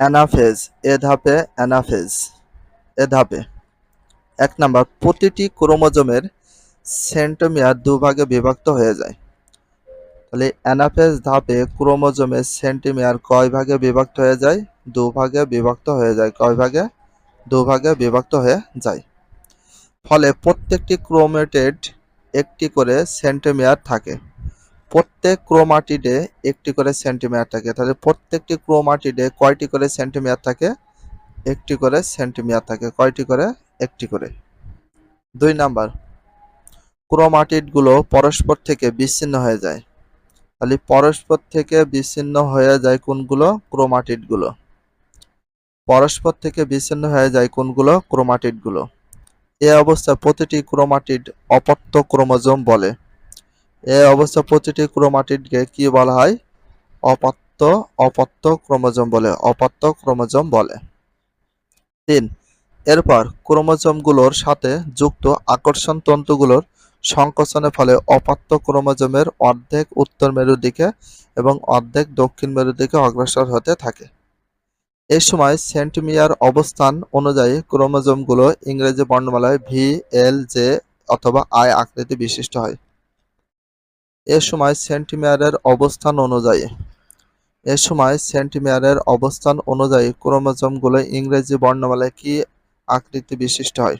Anaphase এ ধাপে anaphase এ ধাপে। এক নাম্বার, প্রতিটি ক্রোমোজোমের সেন্টোমিয়ার দুভাগে বিভক্ত হয়ে যায়। তাহলে অ্যানাফেজ ধাপে ক্রোমোজোমের সেন্টিমিয়ার কয় ভাগে বিভক্ত হয়ে যায়? দুভাগে বিভক্ত হয়ে যায়। কয় ভাগে? দুভাগে বিভক্ত হয়ে যায়। ফলে প্রত্যেকটি ক্রোমেটেড একটি করে সেন্টিমিয়ার থাকে। প্রত্যেক ক্রোমাটিডে একটি করে সেন্টিমিটার থাকে। তাহলে প্রত্যেকটি ক্রোমাটিডে কয়টি করে সেন্টিমিটার থাকে? একটি করে সেন্টিমিটার থাকে। কয়টি করে? একটি করে। দুই নাম্বার, ক্রোমাটিডগুলো পরস্পর থেকে বিচ্ছিন্ন হয়ে যায়। তাহলে পরস্পর থেকে বিচ্ছিন্ন হয়ে যায় কোনগুলো? ক্রোমাটিডগুলো। পরস্পর থেকে বিচ্ছিন্ন হয়ে যায় কোনগুলো? ক্রোমাটিডগুলো। এ অবস্থায় প্রতিটি ক্রোমাটিড অপত্য ক্রোমোজোম বলে। এ অবস্থা প্রতিটি ক্রোমাটিডকে কি বলা হয়? অপত্য অপত্য ক্রোমোজোম বলে অপত্য ক্রোমোজোম বলে। তিন, এরপর ক্রোমোজোমগুলোর সাথে যুক্ত আকর্ষণ তন্তুগুলোর সংকোচনের ফলে অপত্য ক্রোমোজোমের অর্ধেক উত্তর মেরুর দিকে এবং অর্ধেক দক্ষিণ মেরুর দিকে অগ্রসর হতে থাকে। এ সময় সেন্টিমিয়ার অবস্থান অনুযায়ী ক্রোমোজোমগুলো ইংরেজি বর্ণমালায় ভি এল জে অথবা আই আকৃতি বিশিষ্ট হয়। এ সময় সেন্টিমিয়ারের অবস্থান অনুযায়ী, এ সময় সেন্টিমিয়ারের অবস্থান অনুযায়ী ক্রোমোজোমগুলো ইংরেজি বর্ণমালায় কি আকৃতি বিশিষ্ট হয়?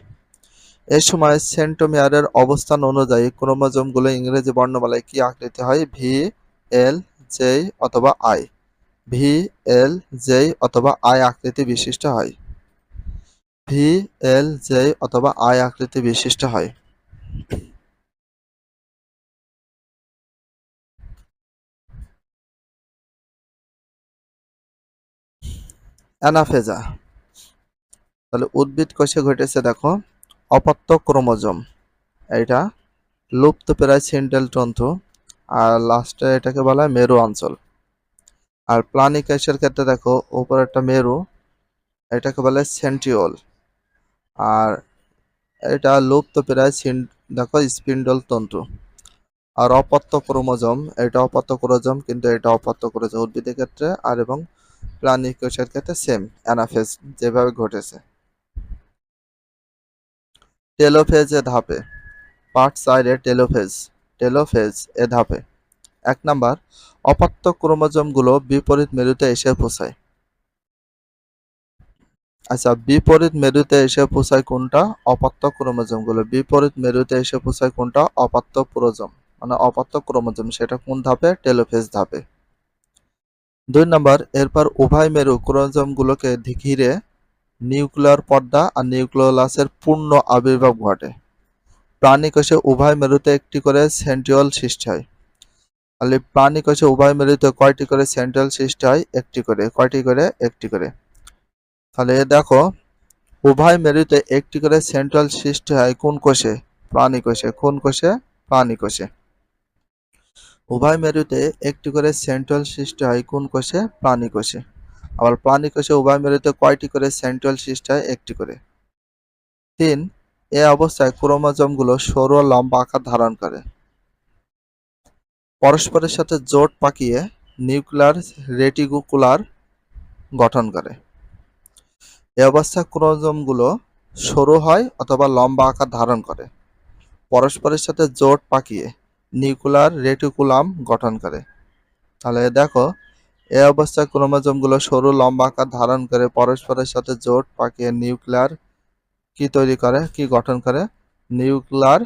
এ সময় সেন্টোমিয়ারের অবস্থান অনুযায়ী ক্রোমোজোমগুলো ইংরেজি বর্ণমালায় কি আকৃতি হয়? ভি, এল জে অথবা আই। ভি, এল জে অথবা আই আকৃতি বিশিষ্ট হয়। ভি, এল জে অথবা আই আকৃতি বিশিষ্ট হয়। অ্যানাফেজা। তাহলে উদ্ভিদ কোষে ঘটেছে দেখো, অপত্য ক্রোমোজোম। এটা লুপ্ত প্রায় সেন্ট্রাল তন্তু, আর লাস্টে এটাকে বলা হয় মেরু অঞ্চল। আর প্লানি কোষের ক্ষেত্রে দেখো, উপর একটা মেরু, এটাকে বলে সেন্টিওল আর এটা লুপ্ত প্রায় দেখো, স্পিন্ডল তন্তু। আর অপত্য ক্রোমোজোম, এটা অপত্য ক্রোমোজোম, কিন্তু এটা অপত্য ক্রোমোজোম উদ্ভিদের ক্ষেত্রে, আর এবং প্রাণী কোষের ক্ষেত্রে সেম অ্যানাফেজ যেভাবে ঘটেছে। টেলোফেজ এ ধাপে পার্ট সাইডে টেলোফেজ টেলোফেজ এ ধাপে। এক নাম্বার, অপত্য ক্রোমোজোমগুলো বিপরীত মেরুতে এসে পৌঁছায়। আচ্ছা বিপরীত মেরুতে এসে পৌঁছায় কোনটা? অপত্য ক্রোমোজোমগুলো। বিপরীত মেরুতে এসে পৌঁছায় কোনটা? অপত্য ক্রোমোজোম মানে অপত্য ক্রোমোজোম, সেটা কোন ধাপে? টেলোফেজ ধাপে। দুই নম্বর, এরপর উভয় মেরু ক্রোমোজোমগুলোকে ঘিরে নিউক্লিয়ার পর্দা আর নিউক্লিওলাসের পূর্ণ আবির্ভাব ঘটে। প্রাণী কোষে উভয় মেরুতে একটি করে সেন্ট্রিওল সৃষ্টি হয়। তাহলে প্রাণী কোষে উভয় মেরুতে কয়টি করে সেন্ট্রাল সৃষ্টি হয়? একটি করে। কয়টি করে? একটি করে। তাহলে দেখো, উভয় মেরুতে একটি করে সেন্ট্রাল সৃষ্টি হয় কোন কোষে? প্রাণী কোষে। কোন কোষে? প্রাণী কোষে। উভয় মেরুতে একটি করে সেন্ট্রাল সৃষ্টি হয় কোন কোষে? প্রাণী কোষে। আবার প্রাণী কোষে উভয় মেরুতে কয়টি করে সেন্ট্রাল সৃষ্টি হয়? একটি করে। তিন, এ অবস্থায় ক্রোমোজোমগুলো সরু লম্বা আকার ধারণ করে। পরস্পরের সাথে জোট পাকিয়ে নিউক্লিয়ার রেটিকুলার গঠন করে। এ অবস্থায় ক্রোমোজোমগুলো সরু হয় অথবা লম্বা আকার ধারণ করে। পরস্পরের সাথে জোট পাকিয়ে নিউক্লিয়ার রেটিকুলাম গঠন করে। তাহলে দেখো এ অবস্থায় ক্রোমোজোমগুলো সরু, লম্বা আকার ধারণ করে পরস্পরের সাথে জোট পাকিয়ে নিউক্লিয়ার কি তৈরি করে, কি গঠন করে? নিউক্লিয়ার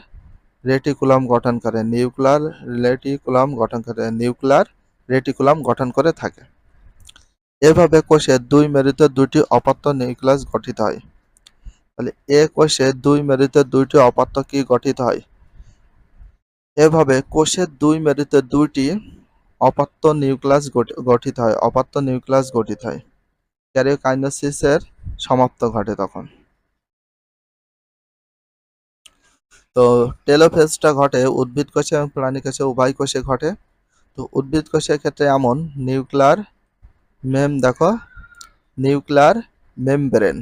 রেটিকুলাম গঠন করে, নিউক্লিয়ার রেটিকুলাম গঠন করে, নিউক্লিয়ার রেটিকুলাম গঠন করে থাকে। এভাবে কোষে দুই মেরুতে দুটি অপাত্য নিউক্লিয়াস গঠিত হয়। তাহলে এ কোষে দুই মেরুতে দুইটি অপাত্য কি গঠিত হয়? এভাবে কোষের দুই মেরুতে দুইটি অপাত্য নিউক্লিয়াস গঠিত হয়, অপাত্য নিউক্লিয়াস গঠিত হয়। ক্যারিওকাইনোসিসের সমাপ্ত ঘটে তখন। তো টেলোফেজটা ঘটে উদ্ভিদ কোষে এবং প্রাণী কোষে, উভয় কোষে ঘটে। তো উদ্ভিদ কোষের ক্ষেত্রে এমন নিউক্লিয়ার মেম দেখো, নিউক্লিয়ার মেমব্রেন।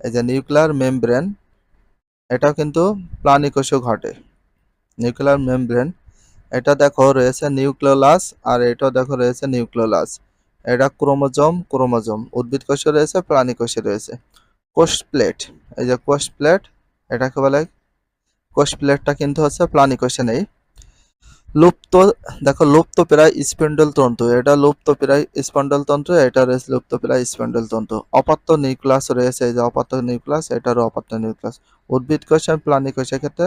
এই যে নিউক্লিয়ার মেমব্রেন, এটাও কিন্তু প্রাণী কোষে ঘটে। নিউক্লিয়ার মেমব্রেন এটা দেখো রয়েছে নিউক্লিওলাস আর এটা দেখো রয়েছে নিউক্লিওলাস এটা ক্রোমোজোম ক্রোমোজোম। উদ্ভিদ কোষে রয়েছে, প্রাণী কোষে রয়েছে। কোষ প্লেট এই যে কোষ প্লেট এটাকে বলে কোষ প্লেটটা কিন্তু হচ্ছে প্রাণী কোষে নেই। লুপ্ত, দেখো লুপ্ত প্রায় স্পন্ডল তন্তু, এটা লুপ্ত প্রায় স্পন্ডল তন্তু, এটা রয়েছে লুপ্ত প্রায় স্পন্ডল তন্তু। অপাত্য নিউক্লাস রয়েছে, এই যে অপাত্য নিউক্লাস এটারও অপাত্য নিউক্লাস উদ্ভিদ কোষ প্রাণী কোষের ক্ষেত্রে